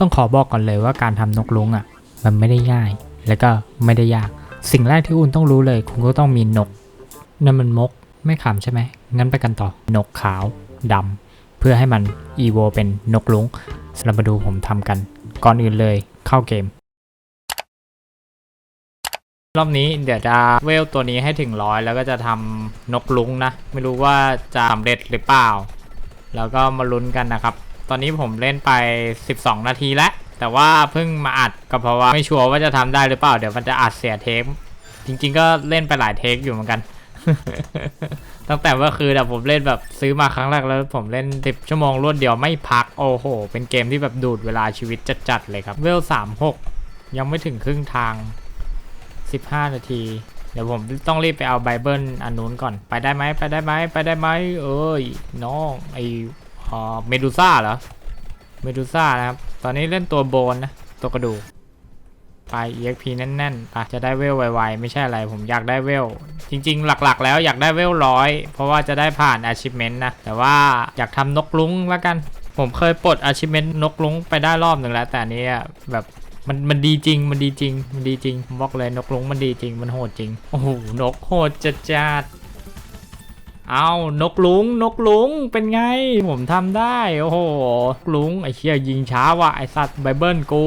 ต้องขอบอกก่อนเลยว่าการทำนกลุงอะ มันไม่ได้ง่าย แล้วก็ไม่ได้ยาก สิ่งแรกที่คุณต้องรู้เลย คุณก็ต้องมีนกนั่นมันมกไม่ขำใช่ไหมงั้นไปกันต่อนกขาวดำเพื่อให้มันอีโวเป็นนกลุงสำหรับมาดูผมทำกัน ก่อนอื่นเลยเข้าเกม รอบนี้เดี๋ยวจะเวลตัวนี้ให้ถึงร้อยแล้วก็จะทำนกลุงนะ ไม่รู้ว่าจะสำเร็จหรือเปล่า แล้วก็มาลุ้นกันนะครับ ตอนนี้ผมเล่นไป 12 นาทีแล้ว แต่ว่าเพิ่งมาอัดก็เพราะว่าไม่ชัวร์ว่าจะทำได้หรือเปล่า เดี๋ยวมันจะอัดเสียเทป จริง ๆ ก็เล่นไปหลายเทคอยู่เหมือนกัน ตั้งแต่เมื่อคืนอะผมเล่นแบบซื้อมาครั้งแรกแล้วผมเล่น 10 ชั่วโมงรวดเดียวไม่พัก โอ้โห เป็นเกมที่แบบดูดเวลาชีวิตจัดๆเลยครับ เวล 36 ยังไม่ถึงครึ่งทาง 15 นาทีเดี๋ยวผมต้องรีบไปเอาไบเบิลอันนู้นก่อน ไปได้ไหมไปได้ไหมไปได้ไหมเอ้ยน้องไอ อ่อเมดูซ่าเหรอ เมดูซ่านะครับ ตอนนี้เล่นตัวโบนนะ ตัวกระดูก ไป EXP แน่นๆไปจะได้เวลไวๆ ไม่ใช่อะไร ผมอยากได้เวล จริงๆ หลักๆ แล้วอยากได้เวลร้อย เพราะว่าจะได้ผ่าน achievement นะ แต่ว่าอยากทำนกลุงแล้วกัน ผมเคยปลด achievement นกลุงไปได้รอบหนึ่งแล้ว แต่นี้แบบมันมันดีจริง มันดีจริง มันดีจริงผมบอกเลยนกลุงมันดีจริง มันโหดจริง โอ้โห นกโหดจัดจัด เอานกลุงนกลุงเป็นไง ผมทำได้ โอ้โหลุงไอ้เชี่ยยิงช้าว่ะไอสัตว์ไบเบิลกู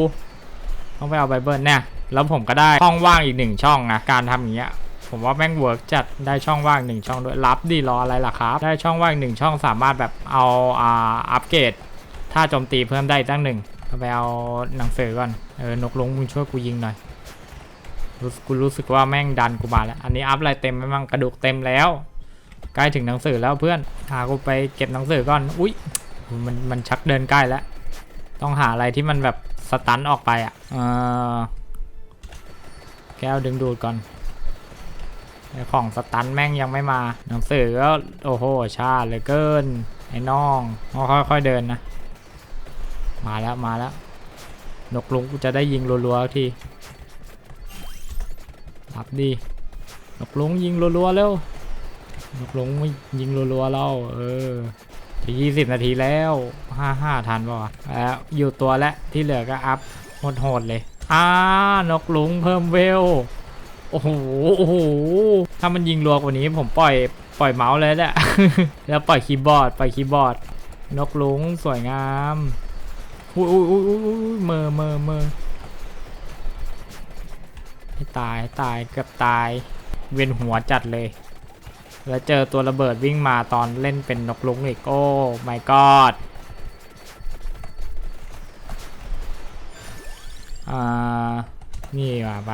ต้องไปเอาไบเบิลเนี่ยแล้วผมก็ได้ช่องว่างอีกหนึ่งช่องนะการทำอย่างเงี้ยผมว่าแม่งเวิร์กจัดได้ช่องว่างหนึ่งช่องด้วยรับดีรออะไรล่ะครับ ได้ช่องว่างหนึ่งช่องสามารถแบบเอาอ่าอัปเกรดถ้าโจมตีเพิ่มได้ตั้งหนึ่งไปเอาหนังสือก่อนเออนกลงมึงช่วยกูยิงหน่อยรู้สึกกูรู้สึกว่าแม่งดันกูมาแล้ว อันนี้อัพอะไรเต็มไหมมั่งกระดูกเต็มแล้ว ใกล้ถึงหนังสือแล้วเพื่อนหากูไปเก็บหนังสือก่อน อุ้ยมันมันชักเดินใกล้แล้ว ต้องหาอะไรที่มันแบบสตันออกไปอะออแก้วดึงดูดก่อนของสตันแม่งยังไม่มา หนังสือก็โอ้โหชาเลือเกินไอ้น้องค่อยๆเดินนะ มาแล้วมาแล้ว นกลุงกูจะได้ยิงรัวๆทีรับดีนกลุงยิงรัวๆเร็ว นกลุงไม่ยิงรัวๆเราเออจะยี่สิบนาทีแล้วห้าห้าทันป่ะแล้วอยู่ตัวแล้วที่เหลือก็อัพโหดๆเลยอ่านกลุงเพิ่มเวลโอ้โหโอ้โหถ้ามันยิงรัวกว่านี้ผมปล่อยปล่อยเมาส์เลยแหละแล้วปล่อยคีย์บอร์ดปล่อยคีย์บอร์ด นกลุงสวยงามอุ้ยอุ้ยอุ้ยอุ้ยเมอเมอเมอให้ตายตายเกือบตาย เวียนหัวจัดเลย แล้วเจอตัวระเบิดวิ่งมาตอนเล่นเป็นนกลุงอีกโอ้ my god อ่า นี่ว่ะไป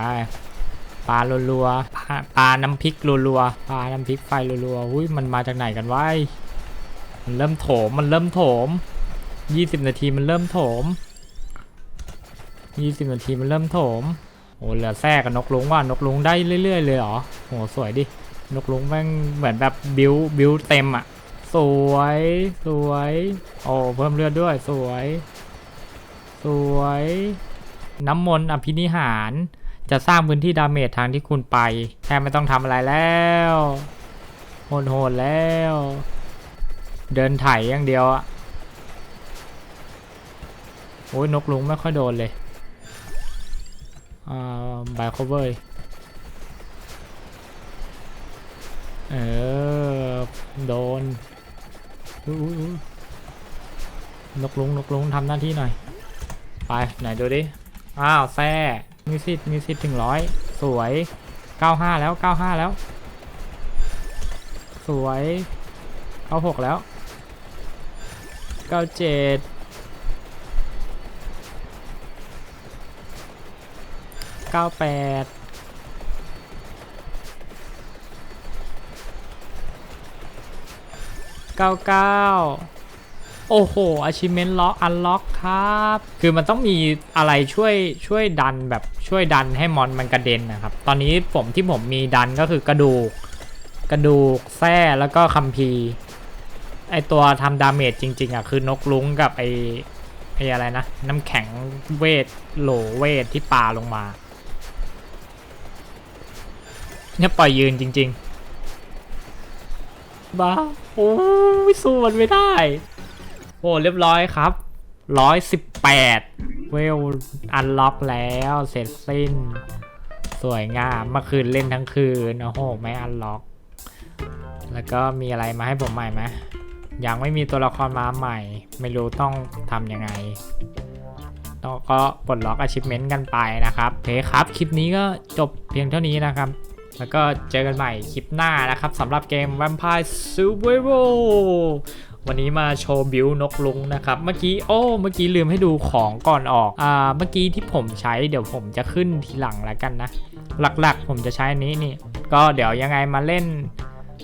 ปลาลัวๆปลาปลาน้ำพริกลัวๆปลาน้ำพริกไฟลัวๆอุ้ยมันมาจากไหนกันวะมันเริ่มโถมมันเริ่มโถมยี่สิบนาทีมันเริ่มโถมยี่สิบนาทีมันเริ่มโถมโอ้เหลือแทรกกับนกลุงว่านกลุงได้เรื่อยๆเลยเหรอโหสวยดิ นกลุงแม่งเหมือนแบบบิวบิวเต็มอะ สวย สวย โอ้เพิ่มเลือดด้วย สวย สวย น้ำมนต์อภินิหาร จะสร้างพื้นที่ดาเมจทางที่คุณไป แทบไม่ต้องทำอะไรแล้วโหดๆแล้ว เดินไถอย่างเดียวอะโอ้ยนกลุงไม่ค่อยโดนเลยอ่าบายคเวอร์ เออ โดนนกลุงนกลุงทำหน้าที่หน่อย ไป ไหนดูดิ อ้าวแซ่มีสิทธิ์มีสิทธิ์ถึงร้อยสวย 95 แล้ว 95 แล้ว สวย 96 แล้ว 97เก้าแปดเก้าเก้าโอ้โห achievement lock unlock ครับ คือมันต้องมีอะไรช่วยช่วยดันแบบช่วยดันให้มอนมันกระเด็นนะครับ ตอนนี้ผมที่ผมมีดันก็คือกระดูก กระดูกแส้แล้วก็คัมภีร์ไอตัวทำดาเมจจริง ๆอะคือนกลุงกับไอไออะไรนะ น้ำแข็งเวทโหลเวทที่ปาลงมาเนี่ยปล่อยยืนจริง ๆ บ้าโอ้ยสู้มันไม่ได้ โอ้เรียบร้อยครับ118เวลอันล็อกแล้วเสร็จสิ้น สวยงามเมื่อคืนเล่นทั้งคืน โอ้โห ไม่อันล็อก แล้วก็มีอะไรมาให้ผมใหม่ไหมยังไม่มีตัวละครมาใหม่ ไม่รู้ต้องทำยังไงต้องก็ปลดล็อก achievement กันไปนะครับโอเคครับ คลิปนี้ก็จบเพียงเท่านี้นะครับ แล้วก็เจอกันใหม่คลิปหน้านะครับสำหรับเกม Vampire Survival วันนี้มาโชว์บิวนกลุงนะครับ เมื่อกี้โอ้ เมื่อกี้ลืมให้ดูของก่อนออก อ่า เมื่อกี้ที่ผมใช้เดี๋ยวผมจะขึ้นทีหลังแล้วกันนะ หลักๆ ผมจะใช้อนี้นี่ ก็เดี๋ยวยังไงมาเล่น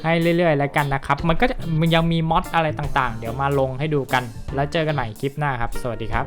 ให้เรื่อยๆ แล้วกันนะครับ มันก็มันยังมีมอดอะไรต่างๆ เดี๋ยวมาลงให้ดูกัน แล้วเจอกันใหม่คลิปหน้าครับ สวัสดีครับ